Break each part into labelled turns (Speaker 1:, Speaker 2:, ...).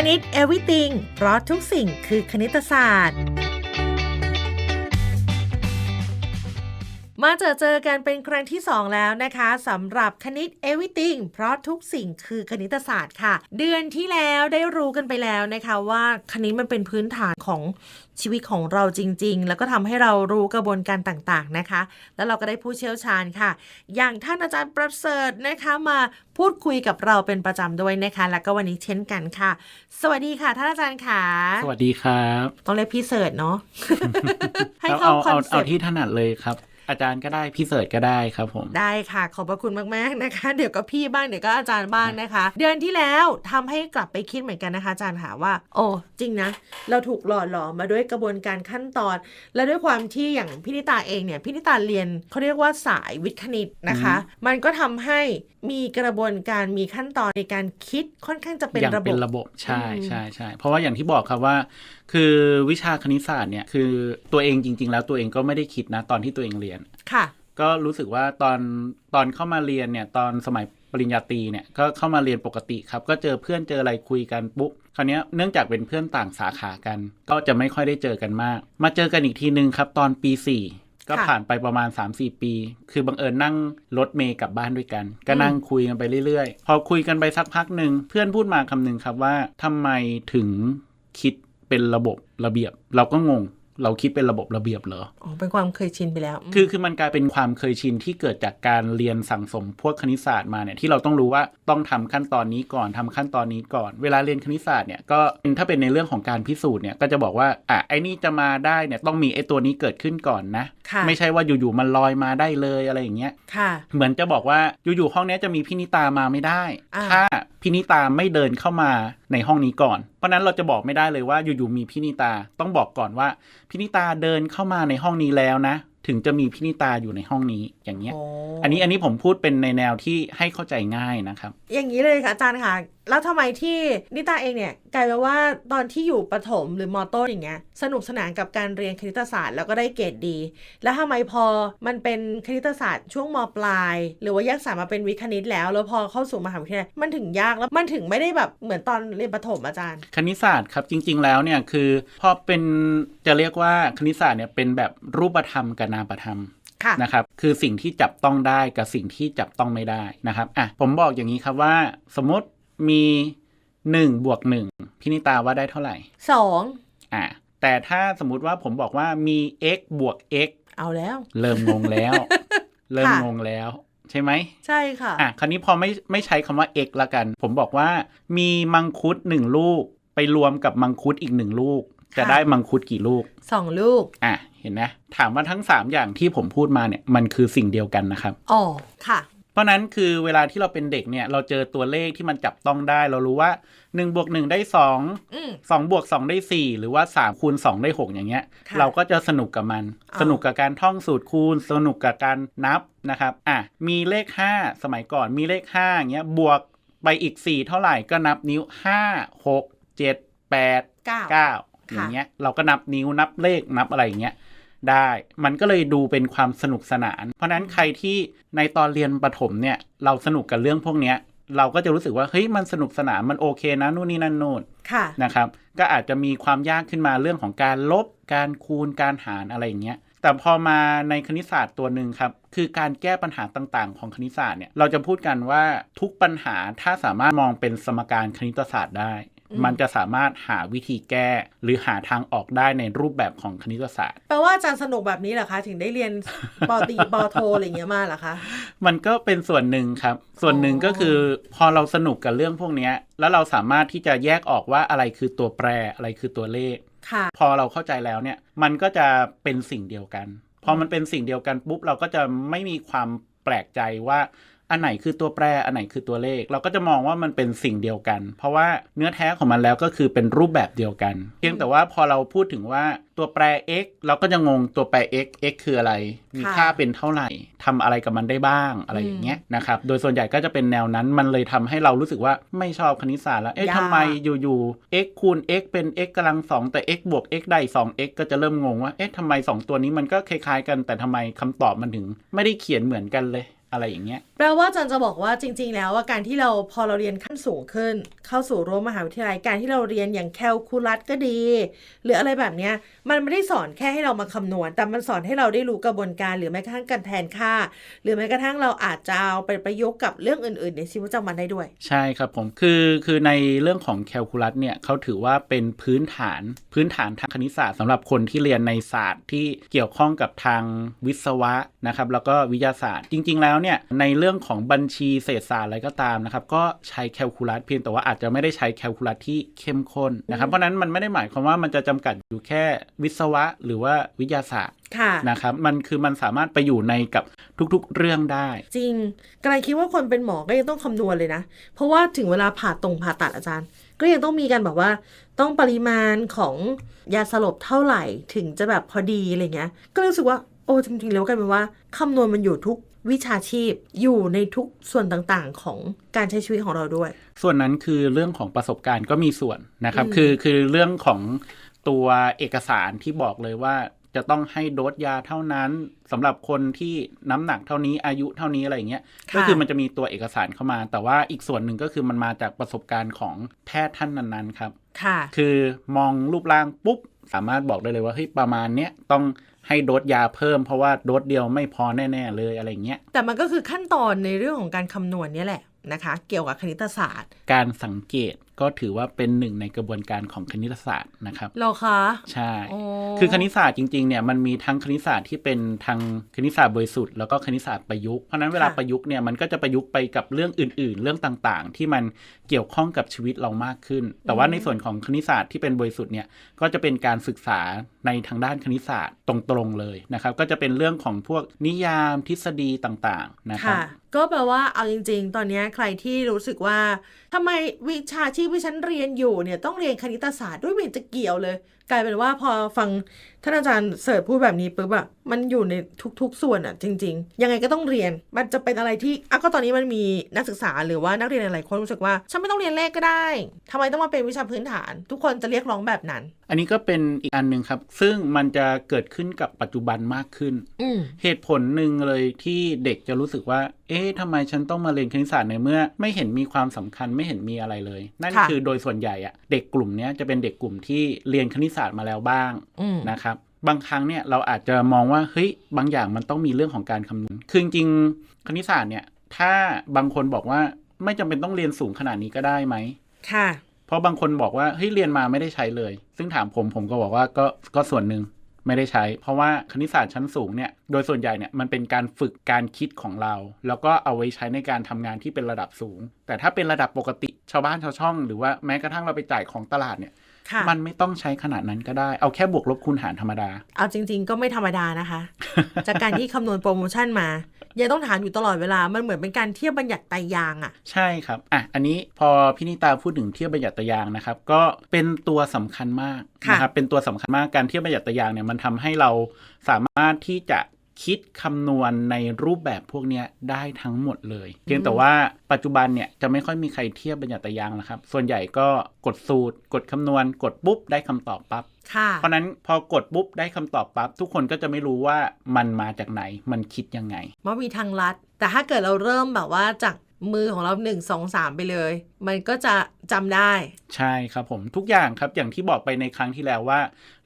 Speaker 1: คณิต everything เพราะทุกสิ่งคือคณิตศาสตร์ มาเจอเจอกันเป็นครั้งที่ 2 แล้วนะคะสำหรับคณิต everything เพราะทุกสิ่งคือคณิตศาสตร์ค่ะ เดือนที่แล้วได้รู้กันไปแล้วนะคะ ว่าคณิตมันเป็นพื้นฐานของชีวิตของเราจริง ๆ แล้วก็ทำให้เรารู้กระบวนการต่างๆนะคะ แล้วเราก็ได้ผู้เชี่ยวชาญค่ะ อย่างท่านอาจารย์ประเสริฐนะคะมาพูดคุยกับเราเป็นประจำด้วยนะคะ แล้วก็วันนี้เช่นกันค่ะ สวัสดีค่ะท่านอาจารย์ค่ะ
Speaker 2: สวัสดีครับ
Speaker 1: ต้องเรียกพี่เสิร์ชเนาะให้
Speaker 2: เอา
Speaker 1: เข้า
Speaker 2: เอา
Speaker 1: คอนเซ็
Speaker 2: เอาเอา
Speaker 1: ปต์
Speaker 2: ที่ถนัดเลยครับ อาจารย์ก็ได้พี่เสิร์ชก็ได้ครับผม
Speaker 1: ได้ค่ะ ขอบพระคุณมากๆนะคะ เดี๋ยวก็พี่บ้างเดี๋ยวก็อาจารย์บ้างนะคะ เดือนที่แล้วทำให้กลับไปคิดเหมือนกันนะคะ อาจารย์ค่ะว่า โอ้จริงนะ เราถูกหล่อหลอมมาด้วยกระบวนการขั้นตอน และด้วยความที่อย่างพินิตาเองเนี่ยพินิตาเรียนเขาเรียกว่าสายวิทย์คณิตนะคะ มันก็ทำให้มีกระบวนการมีขั้นตอนในการคิดค่อนข้างจะเป็น
Speaker 2: อย่าง
Speaker 1: ระบ
Speaker 2: เป็
Speaker 1: บ
Speaker 2: นระบบใช่
Speaker 1: อืม
Speaker 2: ใช่ใช่เพราะว่าอย่างที่บอกครับว่า คือวิชาคณิตศาสตร์เนี่ยคือตัวเองจริง ๆ แล้วตัวเองก็ไม่ได้คิดนะตอนที่ตัวเองเรียน
Speaker 1: ค่ะ
Speaker 2: ก็รู้สึกว่าตอนตอนเข้ามาเรียนเนี่ยตอนสมัยปริญญาตรีเนี่ยก็เข้ามาเรียนปกติครับ ก็เจอเพื่อนเจออะไรคุยกันปุ๊บคราวเนี้ยเนื่องจากเป็นเพื่อนต่างสาขากัน ก็จะไม่ค่อยได้เจอกันมาก มาเจอกันอีกทีนึงครับ ตอนปี4ก็
Speaker 1: ค่ะ
Speaker 2: ผ่านไปประมาณ 3-4 ปี คือบังเอิญนั่งรถเมย์กลับบ้านด้วยกัน ก็นั่งคุยกันไปเรื่อยๆ พอคุยกันไปสักพักหนึ่งเพื่อนพูดมาคำหนึ่งครับว่าทำไมถึงคิด เป็นระบบระเบียบ เราก็งง เราคิดเป็นระบบระเบียบเหรอ
Speaker 1: อ๋อเป็นความเคยชินไปแล้วม
Speaker 2: คือคือมันกลายเป็นความเคยชินที่เกิดจากการเรียนสั่งสมพวกคณิตศาสตร์มาเนี่ยที่เราต้องรู้ว่าต้องทำขั้นตอนนี้ก่อนทำขั้นตอนนี้ก่อน เวลาเรียนคณิตศาสตร์เนี่ยก็ถ้าเป็นในเรื่องของการพิสูจน์เนี่ยก็จะบอกว่าอะไอ้นี่จะมาได้เนี่ยต้องมีไอ้ตัวนี้เกิดขึ้นก่อนนะ
Speaker 1: ค่ะ
Speaker 2: ไม่ใช่ว่าอยู่ๆมันลอยมาได้เลยอะไรอย่างเงี้ย
Speaker 1: ค่ะ
Speaker 2: เหมือนจะบอกว่าอยู่ๆห้องเนี้ยจะมีพินิตามาไม่ได้
Speaker 1: อ่า
Speaker 2: ถ้าพินิตาไม่เดินเข้ามาในห้องนี้ก่อนเพราะฉะนั้นเราจะบอกไม่ได้เลยว่าอยู่ๆมีพินิตาต้องบอกก่อนว่า พินิตาเดินเข้ามาในห้องนี้แล้วนะ ถึงจะมีพินิตาอยู่ในห้องนี้อย่างเงี้ย
Speaker 1: โอ้
Speaker 2: อันนี้อันนี้ผมพูดเป็นในแนวที่ให้เข้าใจง่ายนะครับ
Speaker 1: อย่างนี้เลยค่ะอาจารย์ค่ะ แล้วทำไมที่นิตาเองเนี่ยกลายเป็นว่าตอนที่อยู่ประถมหรือมอต้นอย่างเงี้ยสนุกสนานกับการเรียนคณิตศาสตร์แล้วก็ได้เกรดดี แล้วทำไมพอมันเป็นคณิตศาสตร์ช่วงมปลาย หรือว่าแยกสายมาเป็นวิทย์คณิตแล้ว แล้วพอเข้าสู่มหาวิทยาลัยมันถึงยากแล้วมันถึงไม่ได้แบบเหมือนตอนเรียนประถมอาจารย์
Speaker 2: คณิตศาสตร์ครับจริง ๆ แล้วเนี่ยคือพอเป็นจะเรียกว่าคณิตศาสตร์เนี่ยเป็นแบบรูปธรรมกับนามธรรม
Speaker 1: ค่ะ
Speaker 2: นะครับคือสิ่งที่จับต้องได้กับสิ่งที่จับต้องไม่ได้นะครับอะผมบอกอย่างนี้ครับว่า สมมติ มี1บวก1พินิตาว่าได้เท่าไหร่
Speaker 1: สอง
Speaker 2: อะแต่ถ้าสมมุติว่าผมบอกว่ามี x บวก x
Speaker 1: เอาแล้ว
Speaker 2: เริ่มงงแล้ว เริ่ม
Speaker 1: ค่ะ
Speaker 2: งงแล้ว ใช่ไหม
Speaker 1: ใช่ค่ะ
Speaker 2: อะ คราวนี้พอไม่ไม่ใช้คำว่า x ละกัน ผมบอกว่า มีมังคุดหนึ่งลูก ไปรวมกับมังคุดอีกหนึ่งลูก จะ
Speaker 1: ค่ะ
Speaker 2: ได้มังคุดกี่ลูก
Speaker 1: สองลูก
Speaker 2: อะ เห็นไหมถามว่าทั้ง3อย่างที่ผมพูดมาเนี่ย มันคือสิ่งเดียวกันนะครับ
Speaker 1: อ๋อ ค่ะ
Speaker 2: เพราะนั้นคือเวลาที่เราเป็นเด็กเนี่ย เราเจอตัวเลขที่มันจับต้องได้ เรารู้ว่า1บวก1ได้2
Speaker 1: อืม
Speaker 2: 2บวก2ได้4 หรือว่า3คูณ2ได้ 6 อย่างเงี้ย
Speaker 1: ค่ะ
Speaker 2: เราก็จะสนุกกับมัน
Speaker 1: อ๋อ
Speaker 2: สนุกกับการท่องสูตรคูณ สนุกกับการนับนะครับอะมีเลข 5 สมัยก่อนมีเลข5อย่างเงี้ยบวกไปอีก 4 เท่าไหร่ก็นับนิ้ว 5 6 7 8
Speaker 1: เก้า
Speaker 2: 9อย่างเงี้ยเราก็นับนิ้วนับเลขนับอะไรอย่างเงี้ย ได้ มันก็เลยดูเป็นความสนุกสนาน เพราะฉะนั้นใครที่ในตอนเรียนประถมเนี่ยเราสนุกกับเรื่องพวกเนี้ยเราก็จะรู้สึกว่าเฮ้ยมันสนุกสนานมันโอเคนะนู่นนี่นั่นนู่น
Speaker 1: ค่ะ
Speaker 2: นะครับ ก็อาจจะมีความยากขึ้นมาเรื่องของการลบ การคูณการหารอะไรอย่างเงี้ยแต่พอมาในคณิตศาสตร์ตัวหนึ่งครับ คือการแก้ปัญหาต่างๆ ของคณิตศาสตร์เนี่ยเราจะพูดกันว่าทุกปัญหาถ้าสามารถมองเป็นสมการคณิตศาสตร์ได้
Speaker 1: อื ม
Speaker 2: มันจะสามารถหาวิธีแก้ หรือหาทางออกได้ในรูปแบบของคณิตศาสตร์
Speaker 1: แปลว่าอาจารย์สนุกแบบนี้เหรอคะ ถึงได้เรียนปอตรีปอโทอะไรอย่างเงี้ยมาเหรอคะ
Speaker 2: มันก็เป็นส่วนหนึ่งครับ ส่วนหนึ่งก็คือพอเราสนุกกับเรื่องพวกเนี้ยแล้วเราสามารถที่จะแยกออกว่าอะไรคือตัวแปรอะไรคือตัวเลข
Speaker 1: ค่ะ
Speaker 2: พอเราเข้าใจแล้วเนี่ยมันก็จะเป็นสิ่งเดียวกัน พอมันเป็นสิ่งเดียวกันปุ๊บเราก็จะไม่มีความแปลกใจว่า อันไหนคือตัวแปร อันไหนคือตัวเลข เราก็จะมองว่ามันเป็นสิ่งเดียวกัน เพราะว่าเนื้อแท้ของมันแล้วก็คือเป็นรูปแบบเดียวกัน เพียงแต่ว่าพอเราพูดถึงว่าตัวแปร x เราก็จะงงตัวแปร x x คืออะไร มี
Speaker 1: ค่ะ
Speaker 2: ค่าเป็นเท่าไหร่ทำอะไรกับมันได้บ้างอะไรอย่างเงี้ยนะครับ โดยส่วนใหญ่ก็จะเป็นแนวนั้น มันเลยทำให้เรารู้สึกว่าไม่ชอบคณิตศาสตร์แล้ว เอ๊ะ
Speaker 1: ยาก
Speaker 2: ทำไมอยู่ๆ x คูณ x เป็น x กำลังสองแต่ x บวก x ได้ 2x ก็จะเริ่มงงว่า เอ๊ะทำไม 2 ตัวนี้มันก็คล้ายๆกัน แต่ทำไมคำตอบมันถึง ไม่ได้เขียนเหมือนกันเลย อะไรอย่างเงี้ย
Speaker 1: แปลว่าอาจันจะบอกว่าจริง ๆ แล้วว่าการที่เราพอเราเรียนขั้นสูงขึ้น เข้าสู่รั้วมหาวิทยาลัยการที่เราเรียนอย่างแคลคูลัสก็ดี หรืออะไรแบบเนี้ยมันไม่ได้สอนแค่ให้เรามาคำนวณ แต่มันสอนให้เราได้รู้กระบวนการ หรือแม้กระทั่งการแทนค่า หรือแม้กระทั่งเราอาจจะเอาไปประยุกต์กับเรื่องอื่น ๆ ในชีวิตประจำวันได้ด้วย
Speaker 2: ใช่ครับผมคือคือในเรื่องของแคลคูลัสเนี่ยเขาถือว่าเป็นพื้นฐานพื้นฐานทางคณิตศาสตร์สำหรับคนที่เรียนในศาสตร์ที่เกี่ยวข้องกับทางวิศวะนะครับแล้วก็วิทยาศาสตร์จริง ๆ แล้วเนี่ยในเรื่องของบัญชีเศรษฐศาสตร์อะไรก็ตามนะครับ ก็ใช้แคลคูลัสเพียงแต่ว่าอาจจะไม่ได้ใช้แคลคูลัสที่เข้มข้นนะครับ เพราะฉะนั้นมันไม่ได้หมายความว่ามันจะจำกัดอยู่แค่วิศวะหรือว่าวิทยาศาสตร์
Speaker 1: ค่ะ
Speaker 2: นะครับมันคือมันสามารถไปอยู่ในกับทุกๆเรื่องได้
Speaker 1: จริงกำลังคิดว่าคนเป็นหมอก็ยังต้องคำนวณเลยนะ เพราะว่าถึงเวลาผ่าตรงผ่าตัดอาจารย์ ก็ยังต้องมีการแบบว่าต้องปริมาณของยาสลบเท่าไหร่ถึงจะแบบพอดีอะไรเงี้ยก็รู้สึกว่าโอ้จริงๆแล้วกลายเป็นว่าคำนวณมันอยู่ทุก วิชาชีพอยู่ในทุกส่วนต่างๆ ของการใช้ชีวิตของเราด้วย
Speaker 2: ส่วนนั้นคือเรื่องของประสบการณ์ก็มีส่วนนะครับ
Speaker 1: อืม
Speaker 2: คือคือเรื่องของตัวเอกสารที่บอกเลยว่าจะต้องให้โดสยาเท่านั้นสำหรับคนที่น้ำหนักเท่านี้อายุเท่านี้อะไรอย่างเงี้ยก็คือมันจะมีตัวเอกสารเข้ามา แต่ว่าอีกส่วนหนึ่งก็คือมันมาจากประสบการณ์ของแพทย์ท่านนั้นๆครับ
Speaker 1: ค่ะ
Speaker 2: คือมองรูปร่างปุ๊บสามารถบอกได้เลยว่าเฮ้ยประมาณเนี้ยต้อง ให้โดสยาเพิ่มเพราะว่าโดสเดียวไม่พอแน่ ๆ เลยอะไรอย่างเงี้ย
Speaker 1: แต่มันก็คือขั้นตอนในเรื่องของการคำนวณเนี่ยแหละนะคะ เกี่ยวกับคณิตศาสตร์
Speaker 2: การสังเกต ก็ถือว่าเป็นหนึ่งในกระบวนการของคณิตศาสตร์นะครับ
Speaker 1: เหรอคะ
Speaker 2: ใช่
Speaker 1: โอ้
Speaker 2: คือคณิตศาสตร์จริงๆเนี่ยมันมีทั้งคณิตศาสตร์ที่เป็นทางคณิตศาสตร์บริสุทธิ์แล้วก็คณิตศาสตร์ประยุกต์เพราะฉะนั้นเวลาประยุกต์เนี่ยมันก็จะประยุกต์ไปกับเรื่องอื่น ๆ เรื่องต่างๆ ที่มันเกี่ยวข้องกับชีวิตเรามากขึ้น แต่ว่าในส่วนของคณิตศาสตร์ที่เป็นบริสุทธิ์เนี่ยก็จะเป็นการศึกษาในทางด้านคณิตศาสตร์ตรงๆเลยนะครับ ก็จะเป็นเรื่องของพวกนิยามทฤษฎีต่างๆนะครับ
Speaker 1: ค่ะก็แปลว่าเอาจริง ๆ ตอนเนี้ยใครที่รู้สึกว่าทำไมวิชาชีพที่ฉันเรียนอยู่เนี่ยต้องเรียนคณิตศาสตร์ด้วยไม่เห็นจะเกี่ยวเลย กลายเป็นว่าพอฟังท่านอาจารย์เสิร์ชพูดแบบนี้ปุ๊บอะมันอยู่ในทุกๆ ส่วนอะจริง ๆ ยังไงก็ต้องเรียนมันจะเป็นอะไรที่อะก็ตอนนี้มันมีนักศึกษาหรือว่านักเรียนหลายๆคนรู้สึกว่าฉันไม่ต้องเรียนเลขก็ได้ทำไมต้องมาเป็นวิชาพื้นฐาน ทุกคนจะเรียกร้องแบบนั้น
Speaker 2: อันนี้ก็เป็นอีกอันหนึ่งครับ ซึ่งมันจะเกิดขึ้นกับปัจจุบันมากขึ้น
Speaker 1: อืม
Speaker 2: เหตุผลหนึ่งเลยที่เด็กจะรู้สึกว่า เอ๊ะทำไมฉันต้องมาเรียนคณิตศาสตร์ในเมื่อ ไม่เห็นมีความสำคัญไม่เห็นมีอะไรเลย นั่น
Speaker 1: ค่ะ
Speaker 2: คือโดยส่วนใหญ่อะเด็กกลุ่มเนี้ยจะเป็นเด็กกลุ่มที่เรียนคณิตศาสตร์มาแล้วบ้าง
Speaker 1: อืม
Speaker 2: นะครับ บางครั้งเนี่ยเราอาจจะมองว่าเฮ้ยบางอย่างมันต้องมีเรื่องของการคำนวณคือจริงๆคณิตศาสตร์เนี่ย ถ้าบางคนบอกว่าไม่จำเป็นต้องเรียนสูงขนาดนี้ก็ได้ไหม
Speaker 1: ค่ะ
Speaker 2: เพราะบางคนบอกว่าเฮ้ยเรียนมาไม่ได้ใช้เลย ซึ่งถามผมผมก็บอกว่าก็ก็ส่วนหนึ่งไม่ได้ใช้ เพราะว่าคณิตศาสตร์ชั้นสูงเนี่ยโดยส่วนใหญ่เนี่ยมันเป็นการฝึกการคิดของเรา แล้วก็เอาไว้ใช้ในการทำงานที่เป็นระดับสูง แต่ถ้าเป็นระดับปกติชาวบ้านชาวช่อง หรือว่าแม้กระทั่งเราไปจ่ายของตลาดเนี่ย
Speaker 1: ค่ะ
Speaker 2: มันไม่ต้องใช้ขนาดนั้นก็ได้ เอาแค่บวกลบคูณหารธรรมดา
Speaker 1: เอาจริง ๆ ก็ไม่ธรรมดานะคะ จากการที่คำนวณโปรโมชั่นมายังต้องถามอยู่ตลอดเวลา มันเหมือนเป็นการเทียบบัญญัติไตรยางอะ
Speaker 2: ใช่ครับ อะ อันนี้พอพี่นิตาพูดถึงเทียบบัญญัติยางนะครับ ก็เป็นตัวสำคัญมาก
Speaker 1: ค่ะ
Speaker 2: นะครับ เป็นตัวสำคัญมาก การเทียบบัญญัติยางเนี่ย มันทำให้เราสามารถที่จะ คิดคำนวณในรูปแบบพวกเนี้ยได้ทั้งหมดเลย เพียงแต่ว่าปัจจุบันเนี่ยจะไม่ค่อยมีใครเทียบบัญญัติยางแล้วครับ ส่วนใหญ่ก็กดสูตร กดคำนวณ กดปุ๊บได้คำตอบปั๊บ
Speaker 1: ค่ะ
Speaker 2: เพราะฉะนั้นพอกดปุ๊บได้คำตอบปั๊บทุกคนก็จะไม่รู้ว่ามันมาจากไหนมันคิดยังไง
Speaker 1: ว่ามีทางลัด แต่ถ้าเกิดเราเริ่มแบบว่าจาก มือของเราหนึ่งสองสามไปเลย มันก็จะจำได้
Speaker 2: ใช่ครับผมทุกอย่างครับอย่างที่บอกไปในครั้งที่แล้วว่า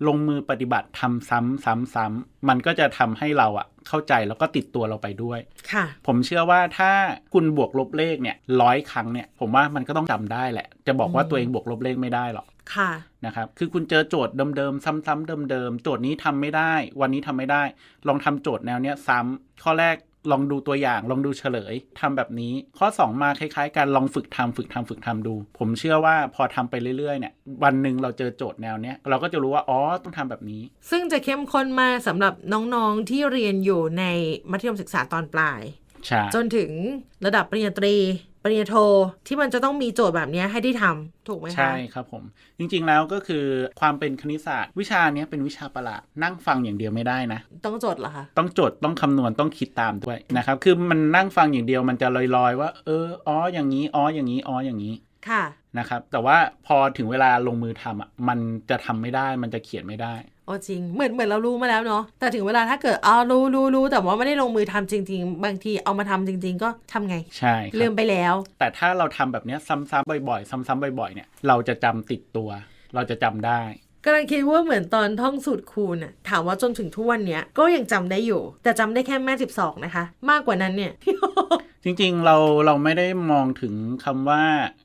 Speaker 2: ลงมือปฏิบัติทำซ้ำซ้ำซ้ำมันก็จะทำให้เราอะเข้าใจแล้วก็ติดตัวเราไปด้วย
Speaker 1: ค่ะ
Speaker 2: ผมเชื่อว่าถ้าคุณบวกลบเลขเนี่ยร้อยครั้งเนี่ย ผมว่ามันก็ต้องจำได้แหละ จะบอกว่า
Speaker 1: อืม
Speaker 2: ตัวเองบวกลบเลขไม่ได้หรอก
Speaker 1: ค่ะ
Speaker 2: นะครับคือคุณเจอโจทย์เดิมๆซ้ำๆเดิมๆโจทย์นี้ทำไม่ได้ วันนี้ทำไม่ได้ ลองทำโจทย์แนวเนี้ยซ้ำข้อแรก ลองดูตัวอย่างลองดูเฉลยทำแบบนี้ ข้อ 2 มาคล้ายๆ กันลองฝึกทำฝึกทำฝึกทำดู ผมเชื่อว่าพอทำไปเรื่อยๆเนี่ยวันหนึ่งเราเจอโจทย์แนวเนี้ยเราก็จะรู้ว่าอ๋อต้องทำแบบนี้
Speaker 1: ซึ่งจะเข้มข้นมากสำหรับน้องๆที่เรียนอยู่ในมัธยมศึกษาตอนปลาย
Speaker 2: ใช่
Speaker 1: จนถึงระดับปริญญาตรี ปริญญาโทที่มันจะต้องมีโจทย์แบบเนี้ยให้ได้ทำถูกไหมคะ
Speaker 2: ใช่ครับผม จริงๆแล้วก็คือความเป็นคณิตศาสตร์ วิชาเนี้ยเป็นวิชาประหลาดนั่งฟังอย่างเดียวไม่ได้นะ
Speaker 1: ต้องจดเหรอคะ
Speaker 2: ต้องจดต้องคำนวณต้องคิดตามด้วยนะครับ คือมันนั่งฟังอย่างเดียวมันจะลอยๆ ว่า เอออ๋ออย่างนี้อ๋ออย่างนี้อ๋ออย่างนี้
Speaker 1: ค่ะ
Speaker 2: นะครับ แต่ว่าพอถึงเวลาลงมือทำอะมันจะทำไม่ได้มันจะเขียนไม่ได้
Speaker 1: โอ้จริง เหมือนเหมือนเรารู้มาแล้วเนาะแต่ถึงเวลาถ้าเกิดอ๋อรู้รู้รู้แต่ว่าไม่ได้ลงมือทำจริง ๆ บางทีเอามาทำจริง ๆ ก็ทำไง
Speaker 2: ใช่ค
Speaker 1: ลื
Speaker 2: รับ
Speaker 1: มไปแล้ว
Speaker 2: แต่ถ้าเราทำแบบเนี้ยซ้ำๆบ่อยๆ ซ้ำๆบ่อยๆเนี่ยเราจะจำติดตัว เราจะจำได้
Speaker 1: กำลังคิดว่าเหมือนตอนท่องสูตรคูณอะถามว่าจนถึงทุกวันเนี้ยก็ยังจำได้อยู่ แต่จำได้แค่แม่สิบสองนะคะ มากกว่านั้นเนี่ย
Speaker 2: จริงๆ เราเราไม่ได้มองถึงคำว่า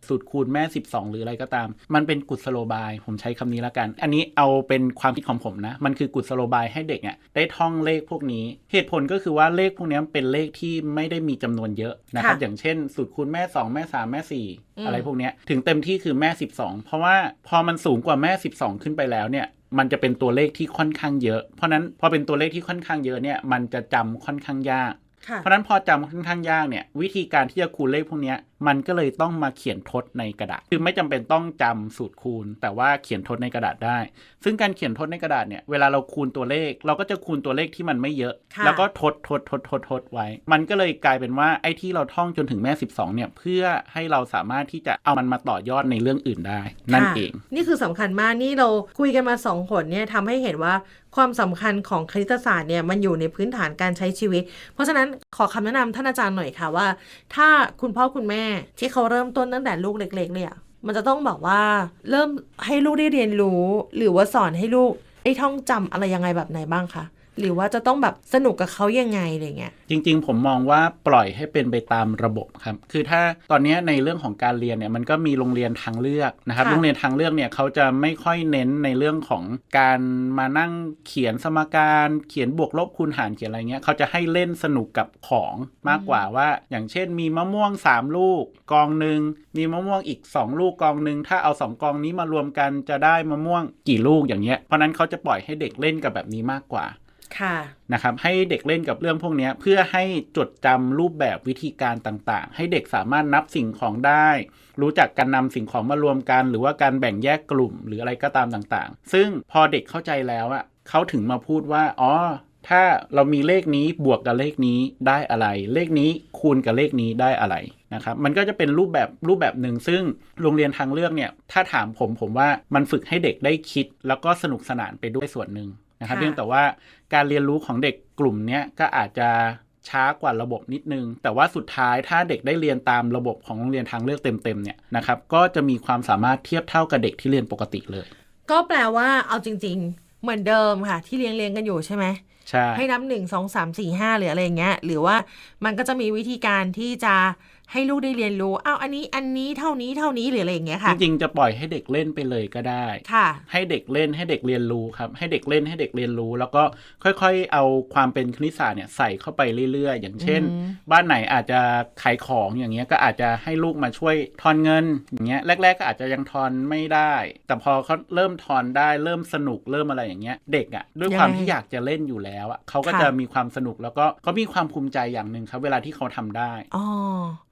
Speaker 2: สูตรคูณแม่ 12 หรืออะไรก็ตาม มันเป็นกุศโลบาย ผมใช้คำนี้แล้วกัน อันนี้เอาเป็นความคิดของผมนะ มันคือกุศโลบายให้เด็กเนี่ยได้ท่องเลขพวกนี้ เหตุผลก็คือว่าเลขพวกนี้เป็นเลขที่ไม่ได้มีจำนวนเยอะนะครับ
Speaker 1: ค่ะ
Speaker 2: อย่างเช่น สูตรคูณแม่ 2 แม่ 3 แม่
Speaker 1: อืม
Speaker 2: 4อะไรพวกเนี้ยถึงเต็มที่คือแม่ 12 เพราะว่าพอมันสูงกว่าแม่ 12 ขึ้นไปแล้วเนี่ยมันจะเป็นตัวเลขที่ค่อนข้างเยอะ เพราะฉะนั้นพอเป็นตัวเลขที่ค่อนข้างเยอะเนี่ย มันจะจำค่อนข้างยาก
Speaker 1: ค่ะ
Speaker 2: เพราะฉะนั้นพอจำค่อนข้างยากเนี่ย วิธีการที่จะคูณเลขพวกเนี้ยมันก็เลยต้องมาเขียนทดในกระดาษ คือไม่จำเป็นต้องจำสูตรคูณ แต่ว่าเขียนทดในกระดาษได้ ซึ่งการเขียนทดในกระดาษเนี่ยเวลาเราคูณตัวเลข เราก็จะคูณตัวเลขที่มันไม่เยอะ
Speaker 1: ค่ะ
Speaker 2: แล้วก็ทดทดทดทดทดไว้ มันก็เลยกลายเป็นว่าไอ้ที่เราท่องจนถึงแม่ 12เนี่ยเพื่อให้เราสามารถที่จะเอามันมาต่อยอดในเรื่องอื่นได้ นั่น
Speaker 1: ค่ะ
Speaker 2: เอง
Speaker 1: นี่คือสำคัญมากนี่เราคุยกันมาสองคนเนี่ยทำให้เห็นว่าความสำคัญของคณิตศาสตร์เนี่ยมันอยู่ในพื้นฐานการใช้ชีวิต เพราะฉะนั้นขอคำแนะนำท่านอาจารย์หน่อยค่ะว่า ถ้าคุณพ่อคุณแม่ที่เขาเริ่มต้นตั้งแต่ลูกเล็ก ๆ เนี่ย มันจะต้องบอกว่าเริ่มให้ลูกได้เรียนรู้ หรือว่าสอนให้ลูกไอ้ท่องจำอะไรยังไงแบบไหนบ้างคะ หรือว่าจะต้องแบบสนุกกับเขายังไงอะไรเงี้ย
Speaker 2: จริง ๆ ผมมองว่าปล่อยให้เป็นไปตามระบบครับคือถ้าตอนนี้ในเรื่องของการเรียนเนี่ยมันก็มีโรงเรียนทางเลือกนะครับ
Speaker 1: ค่ะ
Speaker 2: โรงเรียนทางเลือกเนี่ยเขาจะไม่ค่อยเน้นในเรื่องของการมานั่งเขียนสมการเขียนบวกลบคูณหารเขียนอะไรเงี้ยเขาจะให้เล่นสนุกกับของมากกว่าว่า อย่างเช่น มีมะม่วง 3 ลูกกองหนึ่งมีมะม่วงอีก 2 ลูกกองหนึ่งถ้าเอา 2 กองนี้มารวมกันจะได้มะม่วงกี่ลูกอย่างเงี้ยเพราะฉะนั้นเขาจะปล่อยให้เด็กเล่นกับแบบนี้มากกว่า
Speaker 1: ค่ะ
Speaker 2: นะครับให้เด็กเล่นกับเรื่องพวกนี้เพื่อให้จดจำรูปแบบวิธีการต่างๆ ให้เด็กสามารถนับสิ่งของได้ รู้จักการนำสิ่งของมารวมกัน หรือว่าการแบ่งแยกกลุ่มหรืออะไรก็ตามต่างๆ ซึ่งพอเด็กเข้าใจแล้วอะเขาถึงมาพูดว่าอ๋อถ้าเรามีเลขนี้บวกกับเลขนี้ได้อะไร เลขนี้คูณกับเลขนี้ได้อะไรนะครับมันก็จะเป็นรูปแบบรูปแบบหนึ่งซึ่งโรงเรียนทางเลือกเนี่ยถ้าถามผมผมว่ามันฝึกให้เด็กได้คิด แล้วก็สนุกสนานไปด้วยส่วนหนึ่ง นะครับ
Speaker 1: ค่ะ
Speaker 2: เพียงแต่ว่าการเรียนรู้ของเด็กกลุ่มเนี้ยก็อาจจะช้ากว่าระบบนิดนึง แต่ว่าสุดท้ายถ้าเด็กได้เรียนตามระบบของโรงเรียนทางเลือกเต็มๆเนี่ยนะครับก็จะมีความสามารถเทียบเท่ากับเด็กที่เรียนปกติเลย
Speaker 1: ก็แปลว่าเอาจริง ๆ เหมือนเดิมค่ะ ที่เรียงเรียงๆกันอยู่ใช่ไหม
Speaker 2: ใช่
Speaker 1: ให้นับหนึ่งสองสามสี่ห้าหรืออะไรอย่างเงี้ยหรือว่ามันก็จะมีวิธีการที่จะ ให้ลูกได้เรียนรู้อ้าวอันนี้อันนี้เท่านี้เท่านี้หรืออะไรอย่างเงี้ย
Speaker 2: จ
Speaker 1: ค่ะ
Speaker 2: ริงๆจะปล่อยให้เด็กเล่นไปเลยก็ได้
Speaker 1: ค่ะ
Speaker 2: ให้เด็กเล่นให้เด็กเรียนรู้ครับ ให้เด็กเล่นให้เด็กเรียนรู้ แล้วก็ค่อยๆ เอาความเป็นคณิตศาสตร์เนี่ยใส่เข้าไปเรื่อยๆ อย่างเช่น
Speaker 1: อืม
Speaker 2: บ้านไหนอาจจะขายของอย่างเงี้ยก็อาจจะให้ลูกมาช่วยทอนเงินอย่างเงี้ยแรก ๆ ก็อาจจะยังทอนไม่ได้ แต่พอเขาเริ่มทอนได้เริ่มสนุกเริ่มอะไรอย่างเงี้ยเด็กอะ่ะด้วยความ
Speaker 1: ยังไง
Speaker 2: ที่อยากจะเล่นอยู่แล้วอะ่ะเขาก็
Speaker 1: ค่ะ
Speaker 2: จะมีความสนุกแล้วก็เขามีความภูมิใจอย่างหนึ่งครับ เวลาที่เขาทำได้
Speaker 1: อ๋อ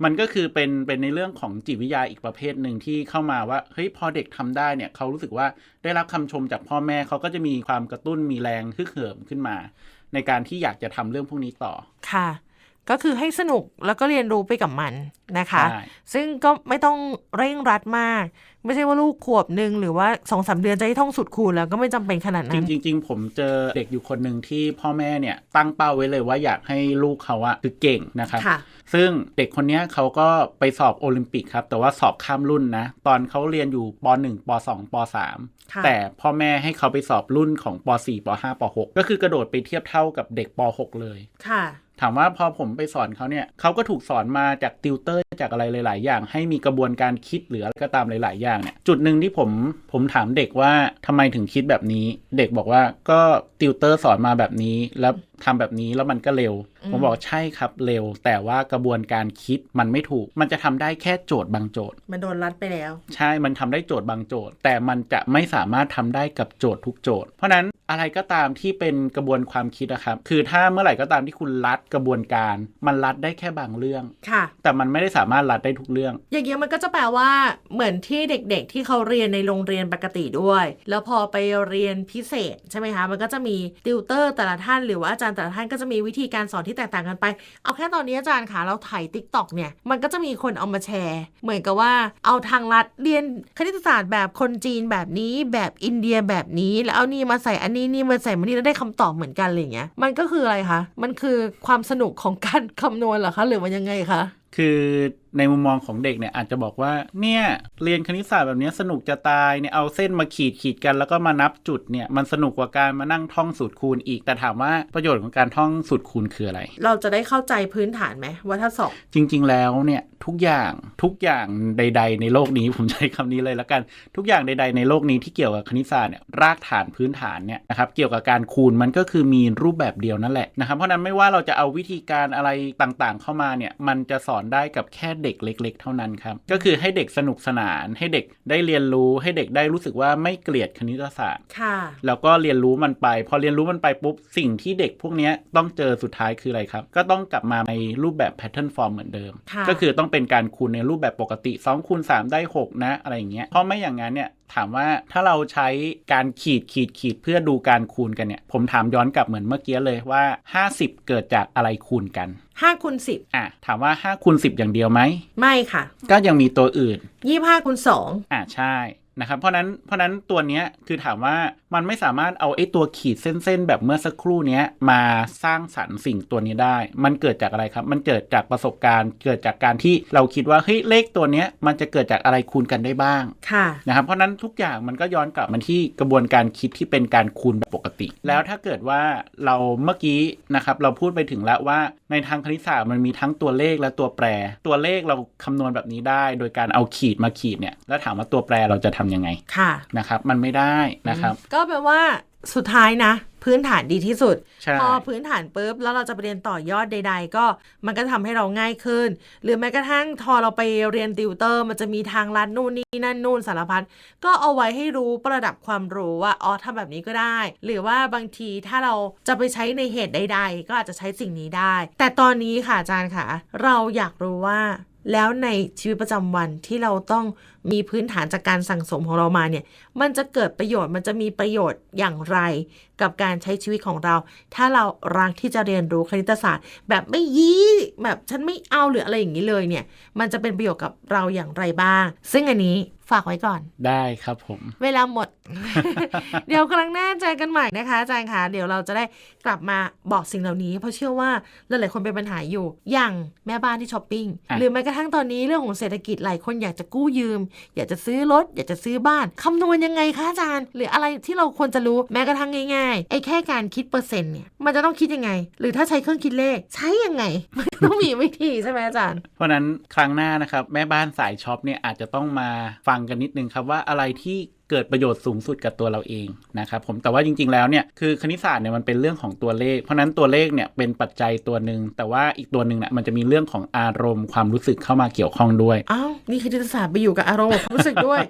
Speaker 2: มันก็คือเป็นเป็นในเรื่องของจิตวิทยาอีกประเภทหนึ่งที่เข้ามาว่าเฮ้ยพอเด็กทำได้เนี่ยเขารู้สึกว่าได้รับคำชมจากพ่อแม่เขาก็จะมีความกระตุ้นมีแรงฮึกเหิมขึ้นมา ในการที่อยากจะทำเรื่องพวกนี้ต่อ
Speaker 1: ค่ะ ก็คือให้สนุกแล้วก็เรียนรู้ไปกับมันนะคะ
Speaker 2: ใช่
Speaker 1: ซึ่งก็ไม่ต้องเร่งรัดมาก ไม่ใช่ว่าลูกขวบหนึ่งหรือว่าสองสามเดือนจะให้ท่องสุดคูณแล้วก็ไม่จำเป็นขนาด
Speaker 2: จ
Speaker 1: นั้น
Speaker 2: ริงๆจริงๆผมเจอเด็กอยู่คนหนึ่งที่พ่อแม่เนี่ยตั้งเป้าไว้เลยว่าอยากให้ลูกเขาอะคือเก่งนะครับ
Speaker 1: ค่ะ
Speaker 2: ซึ่งเด็กคนเนี้ยเขาก็ไปสอบโอลิมปิกครับ แต่ว่าสอบข้ามรุ่นนะ ตอนเขาเรียนอยู่ป .1 ป .2 ป .3
Speaker 1: ค่ะ
Speaker 2: แต่พ่อแม่ให้เขาไปสอบรุ่นของป .4 ป .5 ป .6 ก็คือกระโดดไปเทียบเท่ากับเด็กป .6 เลย
Speaker 1: ค่ะ
Speaker 2: ถามว่าพอผมไปสอนเขาเนี่ยเขาก็ถูกสอนมาจากติวเตอร์จากอะไรหลาย ๆ อย่าง ให้มีกระบวนการคิดหรืออะไรก็ตามหลาย ๆ อย่างเนี่ยจุดหนึ่งที่ผมผมถามเด็กว่าทำไมถึงคิดแบบนี้ เด็กบอกว่าก็ติวเตอร์สอนมาแบบนี้ แล้วทำแบบนี้แล้วมันก็เร็ว
Speaker 1: อืม
Speaker 2: ผมบอกใช่ครับเร็ว แต่ว่ากระบวนการคิดมันไม่ถูก มันจะทำได้แค่โจทย์บางโจทย์
Speaker 1: มันโดนรัดไปแล้ว
Speaker 2: ใช่ มันทำได้โจทย์บางโจทย์ แต่มันจะไม่สามารถทำได้กับโจทย์ทุกโจทย์ เพราะฉะนั้นอะไรก็ตามที่เป็นกระบวนความคิดนะครับ คือถ้าเมื่อไหร่ก็ตามที่คุณรัดกระบวนการ มันรัดได้แค่บางเรื่อง
Speaker 1: ค่ะ
Speaker 2: แต่มันไม่ได้สามารถรัดได้ทุกเรื่อง
Speaker 1: อย่างเงี้ยมันก็จะแปลว่าเหมือนที่เด็ก ๆ ที่เขาเรียนในโรงเรียนปกติด้วย แล้วพอไปเรียนพิเศษใช่ไหมคะ มันก็จะมีติวเตอร์แต่ละท่านหรือว่าอาจารย์ย์แต่ท่านก็จะมีวิธีการสอนที่แตกต่างกันไป เอาแค่ตอนนี้อาจารย์ค่ะเราถ่ายติ๊กต็อกเนี่ย มันก็จะมีคนเอามาแชร์ เหมือนกับว่าเอาทางลัดเรียนคณิตศาสตร์แบบคนจีนแบบนี้แบบอินเดียแบบนี้แล้วเอานี่มาใส่อันนี้นี่มาใส่มานี่แล้วได้คำตอบเหมือนกันอะไรเงี้ยมันก็คืออะไรคะมันคือความสนุกของการคำนวณเหรอคะหรือมันยังไงคะ
Speaker 2: คือในมุมมองของเด็กเนี่ยอาจจะบอกว่า เนี่ยเรียนคณิตศาสตร์แบบเนี้ยสนุกจะตายเนี่ยเอาเส้นมาขีดขีดกัน แล้วก็มานับจุดเนี่ยมันสนุกกว่าการมานั่งท่องสูตรคูณอีกแต่ถามว่าประโยชน์ของการท่องสูตรคูณคืออะไร
Speaker 1: เราจะได้เข้าใจพื้นฐานไหมว่าถ้าสอบ
Speaker 2: จริง ๆ แล้วเนี่ยทุกอย่างทุกอย่างใด ๆ ในโลกนี้ผมใช้คำนี้เลยแล้วกันทุกอย่างใด ๆ ในโลกนี้ที่เกี่ยวกับคณิตศาสตร์เนี่ยรากฐานพื้นฐานเนี่ยนะครับเกี่ยวกับการคูณมันก็คือมีรูปแบบเดียวนั่นแหละนะครับเพราะฉะนั้นไม่ว่าเราจะเอาวิธีการอะไรต่างๆ เข้ามาเนี่ยมันจะสอนได้กับแค่เด็กเล็ก ๆ เท่านั้นครับ ก็คือให้เด็กสนุกสนาน ให้เด็กได้เรียนรู้ ให้เด็กได้รู้สึกว่าไม่เกลียดคณิตศาสตร์
Speaker 1: ค่ะ
Speaker 2: แล้วก็เรียนรู้มันไป พอเรียนรู้มันไปปุ๊บสิ่งที่เด็กพวกเนี้ยต้องเจอสุดท้ายคืออะไรครับ ก็ต้องกลับมาในรูปแบบ pattern form เหมือนเดิม
Speaker 1: ค่ะ
Speaker 2: ก็คือต้องเป็นการคูณในรูปแบบปกติ2คูณ3ได้ 6 นะ อะไรอย่างเงี้ยเพราะไม่อย่างนั้นเนี่ย ถามว่าถ้าเราใช้การขีดขีดขีดเพื่อดูการคูณกันเนี่ย ผมถามย้อนกลับเหมือนเมื่อกี้เลยว่า 50 เกิดจากอะไรคูณกัน
Speaker 1: 5คูณ10
Speaker 2: อะ ถามว่า 5คูณ10 อย่างเดียวไหม
Speaker 1: ไม่ค่ะ
Speaker 2: ก็ยังมีตัวอื่น
Speaker 1: 25คูณ2
Speaker 2: อ่าใช่นะครับเพราะนั้นเพราะนั้นตัวเนี้ยคือถามว่า มันไม่สามารถเอาไอ้ตัวขีดเส้นๆ แบบเมื่อสักครู่เนี้ยมาสร้างสรรค์สิ่งตัวนี้ได้ มันเกิดจากอะไรครับ มันเกิดจากประสบการณ์ เกิดจากการที่เราคิดว่าเฮ้ยเลขตัวเนี้ยมันจะเกิดจากอะไรคูณกันได้บ้าง
Speaker 1: ค่ะ
Speaker 2: นะครับเพราะนั้นทุกอย่างมันก็ย้อนกลับมาที่กระบวนการคิดที่เป็นการคูณแบบปกติ แล้วถ้าเกิดว่าเราเมื่อกี้นะครับเราพูดไปถึงแล้วว่าในทางคณิตศาสตร์มันมีทั้งตัวเลขและตัวแปร ตัวเลขเราคำนวณแบบนี้ได้ โดยการเอาขีดมาขีดเนี่ยแล้วถามว่าตัวแปรเราจะทำยังไง
Speaker 1: ค่ะ
Speaker 2: นะครับมันไม่ได้นะครับ
Speaker 1: ก็แปลว่าสุดท้ายนะ พื้นฐานดีที่สุด
Speaker 2: ใช่
Speaker 1: พอพื้นฐานปุ๊บแล้วเราจะไปเรียนต่อยอดใด ๆ ก็มันก็ทำให้เราง่ายขึ้น หรือแม้กระทั่งพอเราไปเรียนติวเตอร์ มันจะมีทางลัดนู่นนี่นั่นนู่นสารพัดก็เอาไว้ให้รู้ประดับความรู้ว่าอ๋อทำแบบนี้ก็ได้ หรือว่าบางทีถ้าเราจะไปใช้ในเหตุใด ๆ ก็อาจจะใช้สิ่งนี้ได้ แต่ตอนนี้ค่ะอาจารย์ค่ะ เราอยากรู้ว่าแล้วในชีวิตประจำวันที่เราต้อง มีพื้นฐานจากการสั่งสมของเรามาเนี่ย มันจะเกิดประโยชน์มันจะมีประโยชน์อย่างไร กับการใช้ชีวิตของเรา ถ้าเรารักที่จะเรียนรู้คณิตศาสตร์ แบบไม่ยี้แบบฉันไม่เอาหรืออะไรอย่างนี้เลยเนี่ย มันจะเป็นประโยชน์กับเราอย่างไรบ้าง ซึ่งอันนี้ฝากไว้ก่อน
Speaker 2: ได้ครับผม
Speaker 1: เวลาหมด เดี๋ยวครั้งหน้าเจอกันใหม่นะคะอาจารย์คะเดี๋ยวเราจะได้กลับมาบอกสิ่งเหล่านี้ เพราะเชื่อว่าหลายๆคนเป็นปัญหาอยู่ อย่างแม่บ้านที่ช้อปปิ้ง
Speaker 2: อะ
Speaker 1: หรือแม้กระทั่งตอนนี้เรื่องของเศรษฐกิจหลายคนอยากจะกู้ยืมอยากจะซื้อรถ อยากจะซื้อบ้านคำนวณยังไงคะอาจารย์ หรืออะไรที่เราควรจะรู้แม้กระทั่งง่ายๆไอ้แค่การคิดเปอร์เซ็นต์เนี่ยมันจะต้องคิดยังไง หรือถ้าใช้เครื่องคิดเลข ใช้ยังไงมัน ต้องมีวิธีใช่ไหมอาจารย์
Speaker 2: เพราะฉะนั้นครั้งหน้านะครับ แม่บ้านสายช็อปเนี่ยอาจจะต้องมาฟังกันนิดนึงครับว่าอะไรที่เกิดประโยชน์สูงสุดกับตัวเราเองนะครับผมแต่ว่าจริง ๆ แล้วเนี่ยคือคณิตศาสตร์เนี่ยมันเป็นเรื่องของตัวเลข เพราะฉะนั้นตัวเลขเนี่ยเป็นปัจจัยตัวหนึ่งแต่ว่าอีกตัวหนึ่งเนี่ยมันจะมีเรื่องของอารมณ์ความรู้สึกเข้ามาเกี่ยวข้องด้วย
Speaker 1: อ้าวนี่คณิตศาสตร์ไปอยู่กับอารมณ์กับความรู้สึกด้วย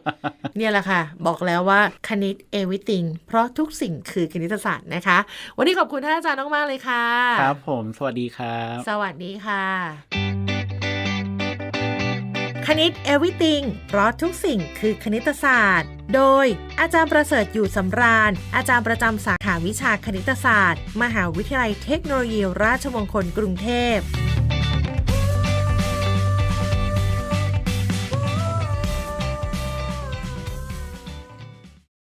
Speaker 1: เนี่ยแหละค่ะ บอกแล้วว่าคณิต everything เพราะทุกสิ่งคือคณิตศาสตร์นะคะ วันนี้ขอบคุณท่านอาจารย์มากๆเลยค่ะ
Speaker 2: ครับผม สวัสดีครับ
Speaker 1: สวัสดีค่ะ คณิต everything เพราะทุกสิ่งคือคณิตศาสตร์ โดยอาจารย์ประเสริฐอยู่สำราญ อาจารย์ประจำสาขาวิชาคณิตศาสตร์ มหาวิทยาลัยเทคโนโลยีราชมงคลกรุงเทพ